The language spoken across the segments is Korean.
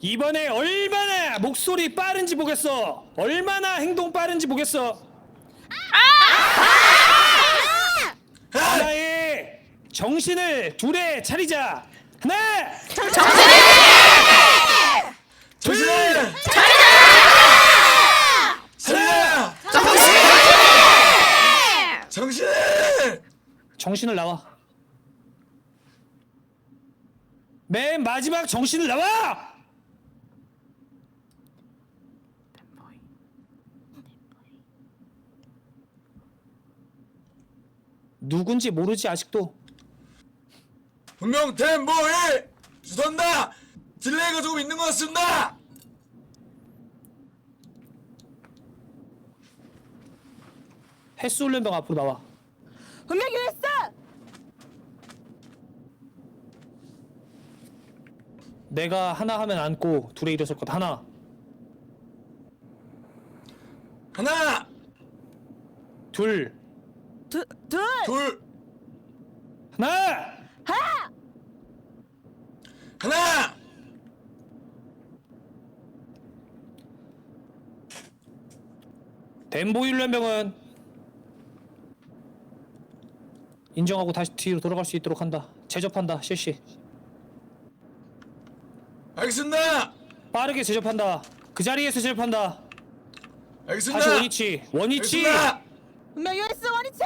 이번에 얼마나 목소리 빠른지 보겠어. 얼마나 행동 빠른지 보겠어. 하나에 정신을 둘에 차리자. 하나, 정신을 차리자! 정신을! 정신을 나와. 맨 마지막 정신을 나와. 누군지 모르지 아직도. 분명 템보이 주선다! 딜레이가 조금 있는 것 같습니다! 헬스 훈련병 앞으로 나와. 분명히 했어. 내가 하나 하면 안고 둘에 일어설 것 하나. 하나! 둘. 두, 둘. 둘! 하나. 하나. 하나! 덴보이 훈련병은 인정하고 다시 뒤로 돌아갈 수 있도록 한다. 제접한다. 실시. 알겠습니다! 빠르게 제접한다. 그 자리에서 제접한다. 알겠습니다! 다시 원위치. 원위치. 알겠습니다! 분명히 했어 원위치.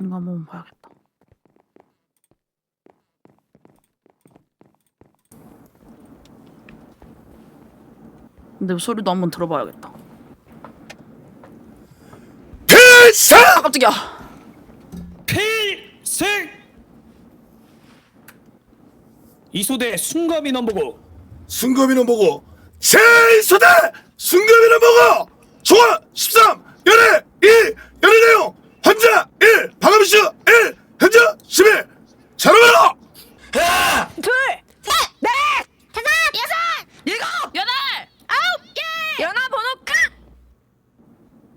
이거 한번 봐야겠다. 근데 소리도 한번 들어봐야겠다. 필승! 아 깜짝이야. 필승. 이소대 순검이 넘보고 순검이는 보고 제이소대 순검이는 보고 총알 13 연애 2 연애 내용 환자 1 방음수 1 현재 11 자르마라 하나 둘. 셋. 넷. 다섯. 여섯. 일곱. 여덟. 아홉. 예. 연하 번호 끝.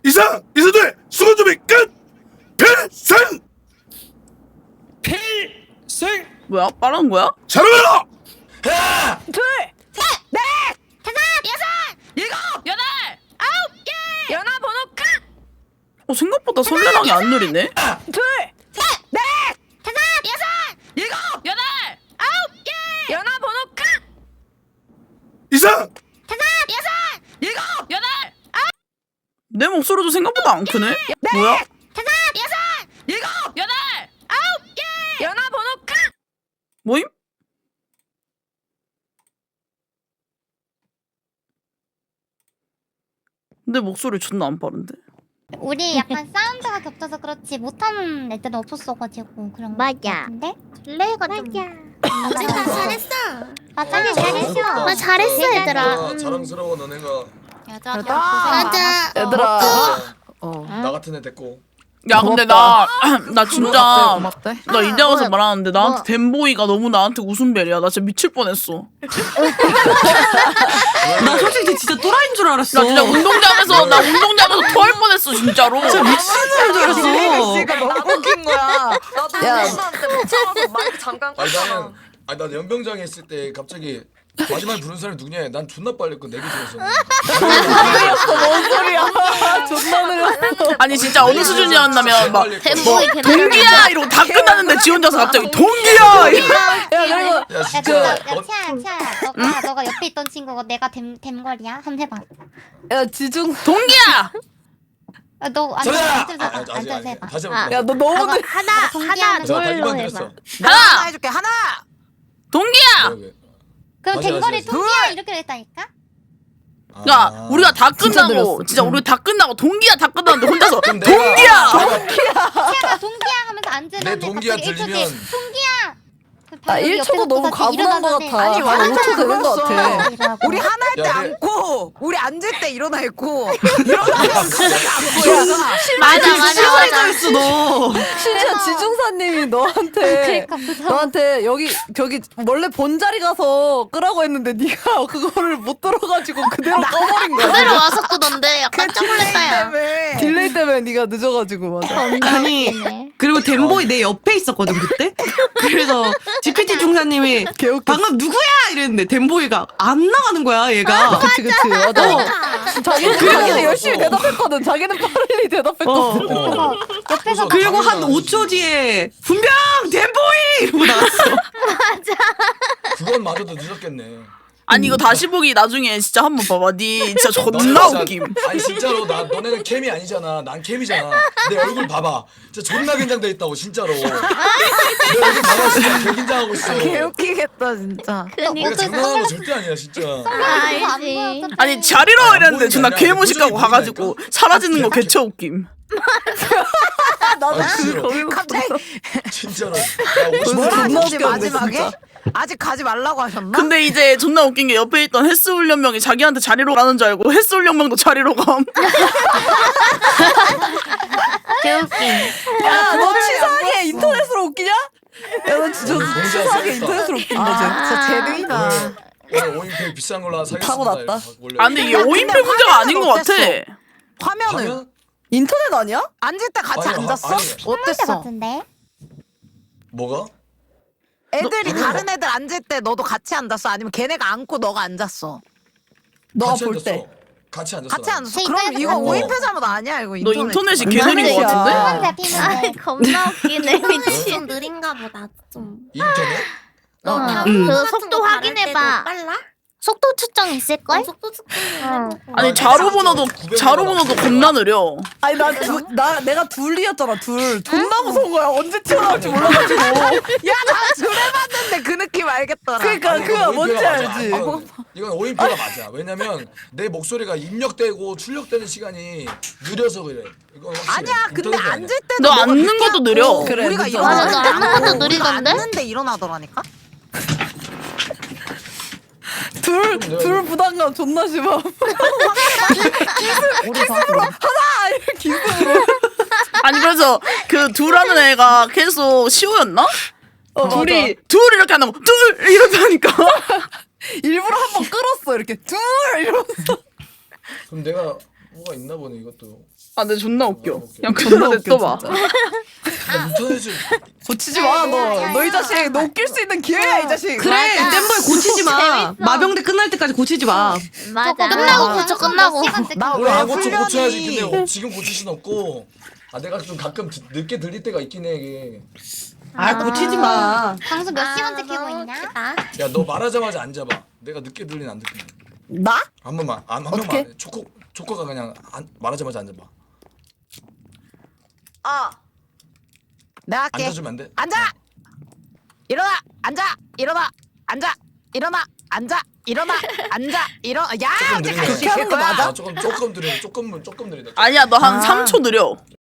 이상 이소대 수건 준비 끝 필승 필승. 뭐야? 빠른 거야? 자르마라 하나 둘. 셋. 넷. 다섯. 여섯. 일곱. 여덟. 아홉. 예. 연하 번호 끝. 어 생각보다 설레랑이 안 느리네. 둘. 셋. 넷. 다섯. 여섯. 일곱. 여덟. 아홉. 예. 연하 번호 끝. 이상 다섯. 여섯. 일곱. 여덟. 내 목소리도 생각보다 안 크네. 뭐야? 다섯. 여섯. 일곱. 여덟. 아홉. 예. 연하 번호 끝. 뭐임? 내 목소리 존나 안 빠른데. 우리 약간 사운드가 겹쳐서 그렇지 못하는 애들은 없었어가지고 그런 거 맞아. 같은데? 릴레이가 좀 어쨌든 잘했어. 맞아 잘했어 아, 잘했어, 얘들아. 아, 자랑스러워 너네가 여자 맞아. 얘들아. 어, 나 같은 애 됐고 야 근데 나 나 진짜 고맙대. 나 이제 와서? 말하는데 나한테 뭐? 덴보이가 너무 나한테 웃음벨이야. 나 진짜 미칠 뻔했어. 나 솔직히 진짜 또라이인 줄 알았어. 나 진짜 운동장에서 나 운동장에서 토할 뻔했어 진짜로. 미친놈인 줄 알았어. 너무 웃긴 거야. 나도 야. 선수한테 못 참아서 마이크 잠깐 아니. 나는 아니 나 연병장에 있을 때 갑자기 마지막에 부른 사람이 누구냐 난 존나 빨리 그 내기 중이었어 뭔 소리야. 존나 느렸어. 아니 진짜 어느 수준이었냐면 막 템보이 개발. 동기야 이러고 다 끝났는데 지 혼자서 갑자기 동기야. 이러고. 야 그리고 야야 진짜 야 어, 치아야 치아야 너가 너가 옆에 있던 친구가 내가 댐 댐걸이야 한번 해봐 야 지중. 동기야. 아, 너 자자! 앉아서 아, 해봐 아, 아직 앉아서 아직 해봐 다시 아. 해볼게 야너 너무 너가 느. 하나, 하나, 다시 둘로 만 해봐. 들었어 하나. 해줄게 하나. 동기야. 그러게. 그럼 다시, 다시. 동기야 이렇게 했다니까? 야 아. 우리가 다 진짜 끝나고 느렸어. 진짜 응. 우리 다 끝나고 동기야 다 끝났는데 혼자서 그럼 내가- 동기야. 동기야 하면서 앉으는데 내 동기야 갑자기 1초 뒤에 들리면 동기야 나 1초가 너무 과분한 것 같아. 아니, 한 완전 5초 되는 것 같아. 우리 하나 할 때 야, 내- 앉고 우리 앉을 때 일어나 있고 일어나면 갑자기 앉고. 맞아, 맞아, 맞아. 있어 너. 심지어 지중사님이 너한테 그러니까 무서워 너한테 여기 저기 원래 본 자리 가서 끄라고 했는데 네가 그거를 못 들어가지고 그대로 꺼버린 거야. 그대로 와서 끄던데 약간 깜짝 놀랐다 야. GPT 때문에 네가 늦어가지고 맞아. 아니 그리고 덴보이 내 옆에 있었거든 그때. 그래서 GPT 중사님이. 방금 누구야 이랬는데 덴보이가 안 나가는 거야 얘가. 그치 그치 맞아. 어. 자기는 자기는 열심히 대답했거든. 자기는 빨리 대답했거든. 어. 옆에서 그리고 한 당연하지. 5초 뒤에 분명 덴보이 이러고 나왔어. 그건 마저도 늦었겠네. 아니 이거 다시 보기 나중에 진짜 한번 봐봐. 니 진짜 존나 웃김. 진짜- 아니 진짜로 나 너네는 캠이 아니잖아. 난 캠이잖아. 내 얼굴 봐봐. 진짜 존나 긴장돼 있다고 진짜로. 내 얼굴 봐봐 진짜 개 긴장하고 있어. 개웃기겠다 진짜. 내가 장난하는 거 절대 아니야 진짜. 알지. 아니 자리로 안 이랬는데 존나 개무식하고 가가지고? 사라지는 거 아, 개처 웃김. 나도 아. 거기 갑자기 진짜로. 나 50분 뭐라 전에 하셨지 진짜. 마지막에? 아직 가지 말라고 하셨나? 근데 이제 존나 웃긴 게 옆에 있던 헬스 훈련병이 자기한테 자리로 가는 줄 알고 헬스 훈련병도 자리로 감. 개웃긴. 야 너 치사하게 인터넷으로 웃기냐? 야 너 진짜 너무 치사하게. 인터넷으로 웃긴다 쟤. 진짜 재능이다. 오인팩 비싼 걸로 하나 사겠습니다. 타고 났다. 이렇게 원래 아 근데 이게 오인표 문제가 아닌 것 같아. 화면은 하면 인터넷 아니야? 앉을 때 같이 아니, 앉았어? 아니. 때 어땠어? 같은데? 뭐가? 애들이 너- 다른 애들 앉을 때 너도 같이 앉았어? 아니면 걔네가 앉고 너가 앉았어? 너가 같이 볼 앉았어. 때. 같이 앉았어. 같이 앉았어? 제 그럼 이거 오인표 거. 잘못 아니야 이거 너 인터넷. 인터넷이 개소리인 것 야. 같은데? 잡히는데 아이 겁나 웃기네 미친. 좀 느린가 보다 좀. 인터넷? 너 응. 다음 음. 거그 같은 속도 거 다를 확인해봐. 빨라? 속도 측정 있을걸? 어, 속도 측정 응. 해보고. 아니 자로 번호도 자로 번호도 겁나 느려. 아니 나, 두, 나 내가 둘이었잖아 둘. 존나 무서운 거야. 언제 튀어나올지 몰라가지고. 야나 줄해봤는데 그 느낌 알겠더라. 그러니까 아니, 그거 이건 뭔지 오인표가 맞아. 알지. 이건, 이건 오인표가 맞아. 왜냐면 내 목소리가 입력되고 출력되는 시간이 느려서 그래. 이건. 아니야 근데 인터넷이 아니야. 앉을 때도 너 앉는 것도 느려. 그래, 우리가. 일어나는 너 앉는 것도 느리던데? 앉는데 일어나더라니까. 둘, 둘 부담감 존나 심함. 기습으로 하나 이렇게 기습으로. 아니 그래서 그 둘하는 애가 계속 시호였나? 어, 둘이 둘 이렇게 안 하고 둘 이렇게 하니까 맞아. 일부러 한 번 끌었어 이렇게 둘 이러면서. 그럼 내가 뭐가 있나 보네 이것도. 아 근데 존나 웃겨. 그냥 존나 그대로 웃겨, 냅둬봐. 진짜. 나 인터넷을 고치지 마 너. 너이 자식 너 웃길 수 있는 기회야 이 자식. 그래 맞아. 덴보이 고치지 마. 마병대 끝날 때까지 고치지 마. 맞아. 끝나고 고쳐 몇 끝나고. 왜안 고쳐 고쳐야지. 근데 어, 지금 고칠 순 없고. 아 내가 좀 가끔 드- 늦게 들릴 때가 있긴 해 이게. 아 고치지 마. 방송 몇 아, 시간째 너무 있냐? 웃기다. 야너 말하자마자 앉아봐. 내가 늦게 들리는 안 듣게. 나? 한 번만 안, 한 해. 초코 초코가 그냥 안, 말하자마자 앉아봐. 어. 내가 할게. 앉아주면 안 돼? 앉아. 일어나. 앉아. 일어나. 앉아. 일어나. 앉아. 일어나. 앉아. 일어나. 야, 조금 이제 느리네. 하는 거. 맞아? 아, 조금 조금 느려. 조금 조금 느리다. 아니야 너 한 아. 3초 느려.